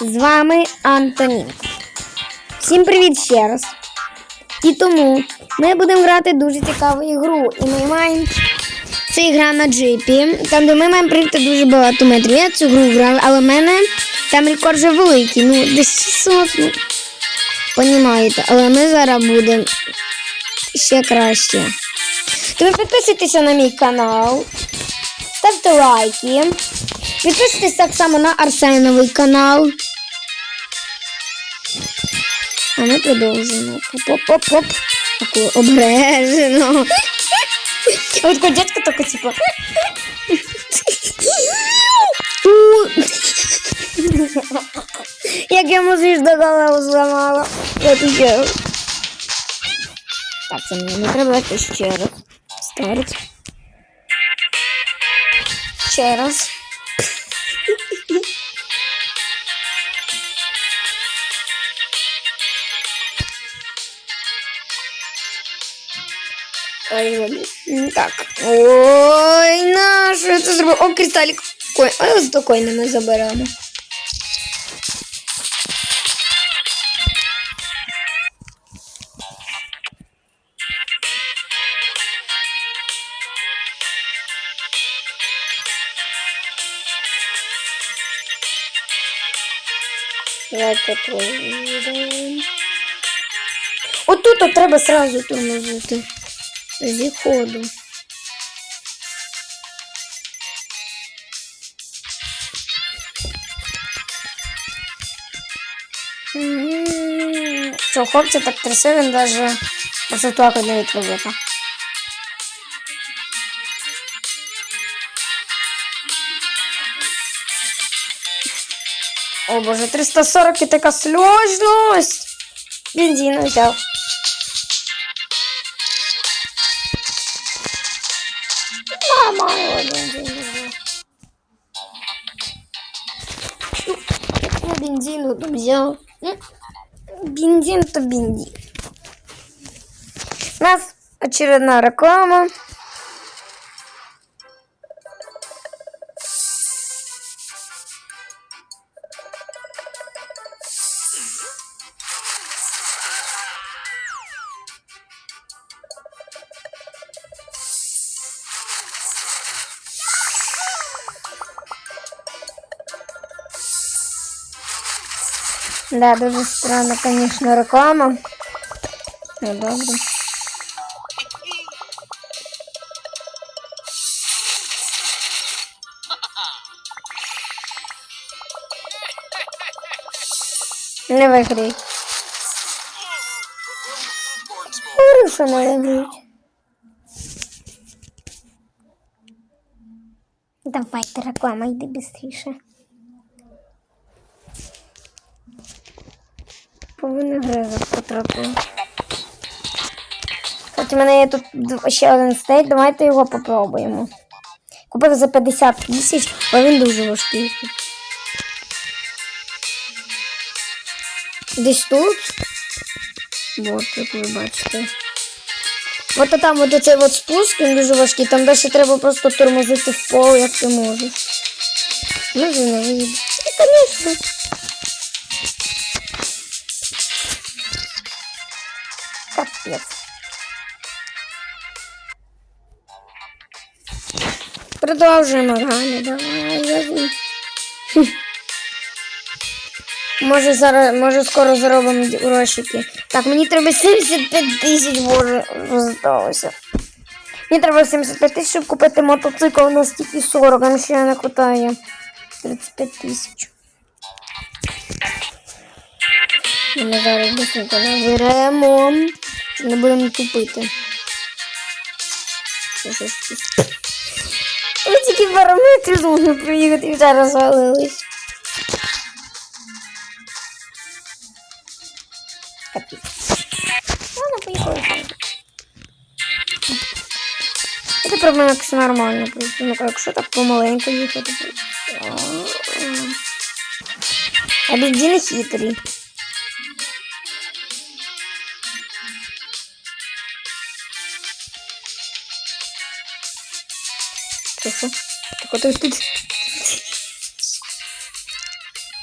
З вами Антонін. Всім привіт ще раз. І тому ми будемо грати дуже цікаву ігру. І ми маємо. Це ігра на джипі, там де ми маємо прийти дуже багато метрів. Я цю гру грав, але в мене там рекорд вже великий. Ну, десь 600. Ну, понімаєте, але ми зараз будемо ще краще. Тому підписуйтеся на мій канал, ставте лайки. Підписуйтесь так само на Арсеновий канал. А ми продовжуємо. Поп-поп-поп. Таку обережно. От дядька только типа. Як я йому до голову зламала. Я таке. Так, це мені не треба ще раз. Старт. Ще раз. Ой, Так. Ой, на що це зробив? О, кристалік. Кой. А з койни ми заберемо. Давайте проведемо. Отут от треба сразу тормозити. Зі ходу. М, Що, хлопці так трясе, він даже просто так не відповіда. О боже, 340 і така сложність. Бензин взяв. Взял. Ну, Бензин то бензин. У нас очередная реклама. Да, дуже странно, конечно, реклама. Ну, добре. Не вигрій. Говорю, що не вигрій. Давайте, реклама, йди швидше. Повинен гривень потрапив. От у мене є тут ще один стейк, давайте його попробуємо. Купив за 50 тисяч, бо він дуже важкий. Десь тут. От, як ви бачите. От там от оцей от спуск, він дуже важкий, там далі треба просто тормозити в пол, як ти можеш. Може не вийде. Продовжуємо Галя, давай, возьми. Може зараз, може скоро заробимо грошики. Так, мені треба 75 тисяч, боже, здалося. Мені треба 75 тисяч, щоб купити мотоцикл на стільки 40, а ще не хватає. 35 тисяч. Ми зараз быстренько наберемо. Не будемо тупити. Що ж тут? Ви тільки параметри змогли приїхати і вже розвалились. Ладно, поїхали. Я тепер мене якось нормально просто. Ну, якщо так помаленьку їхати. А бензин хитрий. Тихо, тихо.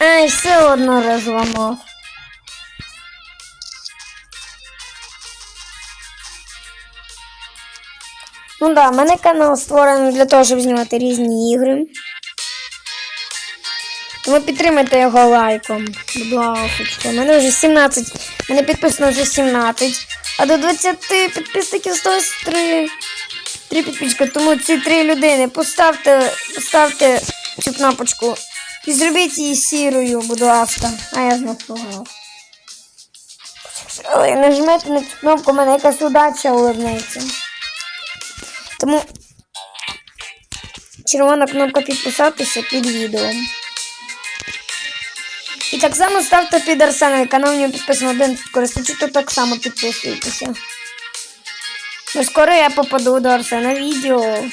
Ай, все одно розламав. Ну да, в мене канал створений для того, щоб знімати різні ігри. Тому підтримайте його лайком. Будь ласка. У мене вже 17. У мене підписано вже 17. А до 20 підписників осталось 3. Три підписчика. Тому ці три людини поставте, поставте цю кнопочку і зробіть її сірою, будь ласка. А я знов програв. Але нажмете на цю кнопку, у мене якась удача улыбнеться. Тому червона кнопка підписатися під відео. І так само ставте під Арсеновий канал, в нього підписано 11 користувачів, то так само підписуйтеся. Бо скоро я попаду до Арсена відео.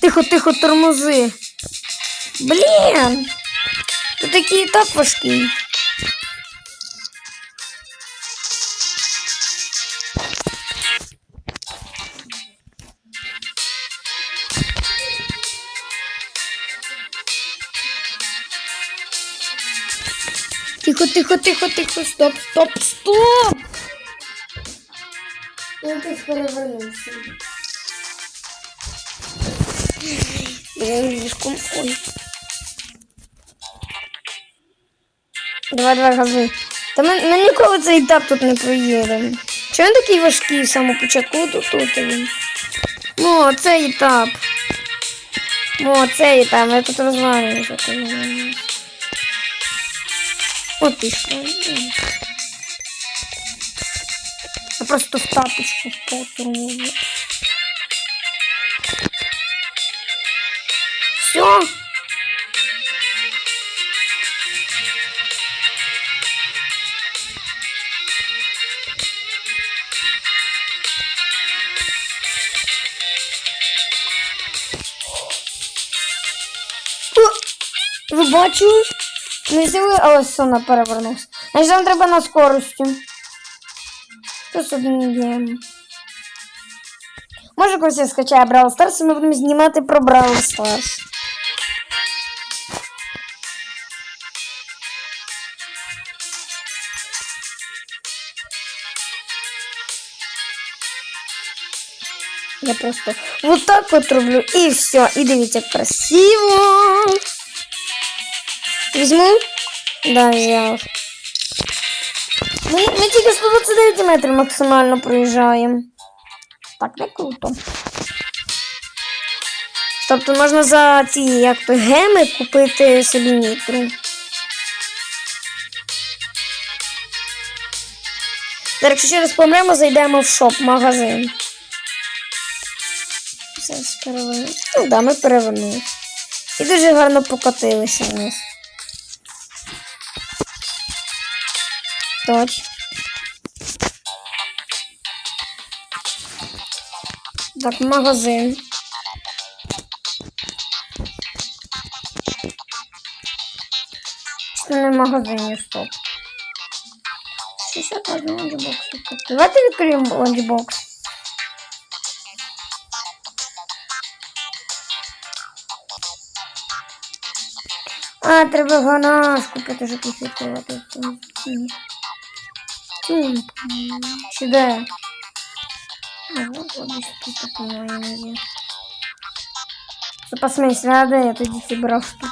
Тихо, тихо, тормози. Блін! Тут такий етап важкий. Тихо, тихо, тихо, тихо, стоп, стоп, стоп! Я якось перевернувся. Ліжком. Ой. Давай, давай, газуй. Та ми, ми ніколи цей етап тут не проїдемо. Чому він такий важкий в самому початку? Тут, тут він. О, цей етап. О, цей етап. Я тут розвалююся. Коли От пішла. Я просто в тапочку потурмую. Все. Ви бачили? Не взяли, але все на перевернувся. Значить, нам треба на скорості. Плюс один гейм. Може, когось я скачаю Brawl Stars, і ми будемо знімати про Brawl Stars. Я просто вот так вот роблю і все. І дивіться, красиво. Візьму? Да, взяв. Ми, ми тільки 129 метрів максимально проїжджаємо. Так, не круто. Тобто можна за ці як то геми купити собі нітру. Зараз, якщо ще раз помремо, зайдемо в шоп, магазин. Зараз переверну. Ну да, ми перевернули. І дуже гарно покотилися вниз. Точно. Так, магазин. Це не магазин, стоп. 61 ланчбокс. Давайте відкриємо ланчбокс. А, треба ганаш купити, щоб їх відкривати. М, Чи де? А, вот, вот, десь тут таке має є. Запас місця, а де я тоді ці брав тут?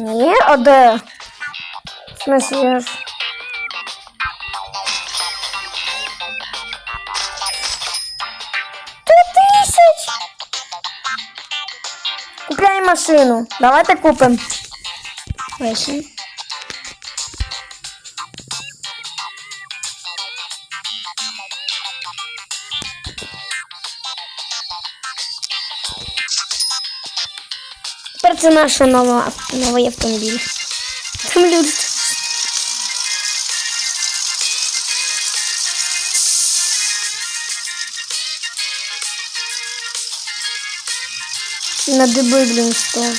Ні, а де? В смысле, Купляємо машину. Давайте купимо. Машину. Тепер це наша нова, новий автомобіль. Там люди. На диби, блін, став.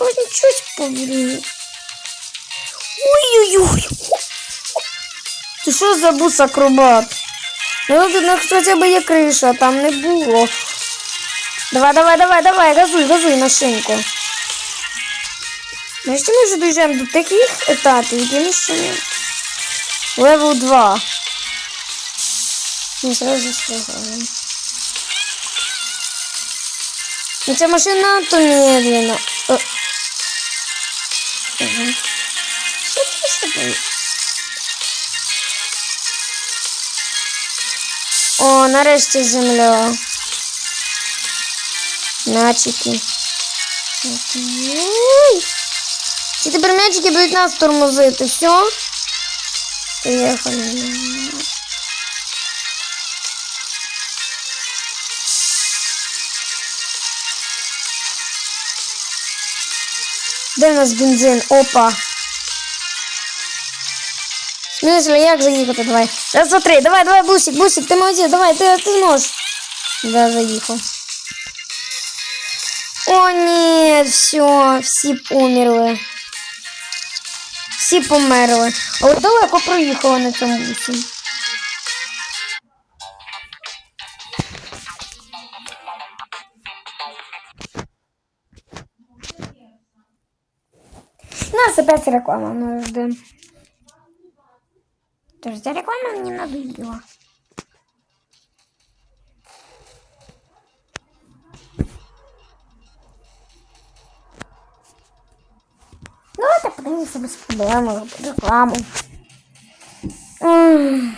Ой, чуть поврію. Ой-ой-ой. Ти що за бус акробат? Ну тут ну, хоча б є криша, там не було. Давай, давай, давай, давай, газуй, газуй машинку. Нарешті ми вже доїжджаємо до таких етапів, які ми ще не. Левел 2. Ми сразу встигаємо. Ну машина то медленно. О. Ага. Що? О, нарешті земля. Мячики. Ой. Ці тепер м'ячики будуть нас тормозити. Все? Поїхали. Де в нас бензин? Опа. В смысле, як заїхати? Давай. Раз, два, три. Давай, давай, бусик, бусик, ти молодець, давай, ти, ти зможеш. Да, заїхав. О, ні, все, всі померли. Всі померли. Але далеко проїхала на цьому бусі. Нас опять реклама нас ждем. То есть реклама не надоела. Давайте подивимося без проблем рекламу. М.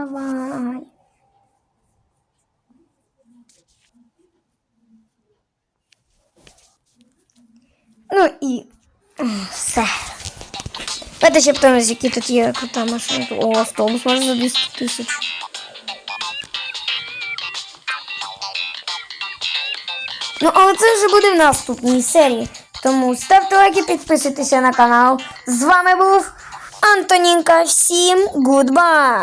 Давай. Ну і м, все. Давайте ще подивимось, які тут є крута машина. О, автобус може за 200 тисяч. Ну, але це вже буде в наступній серії. Тому ставте лайки, підписуйтеся на канал. З вами був Антонінка. Всім гудбай!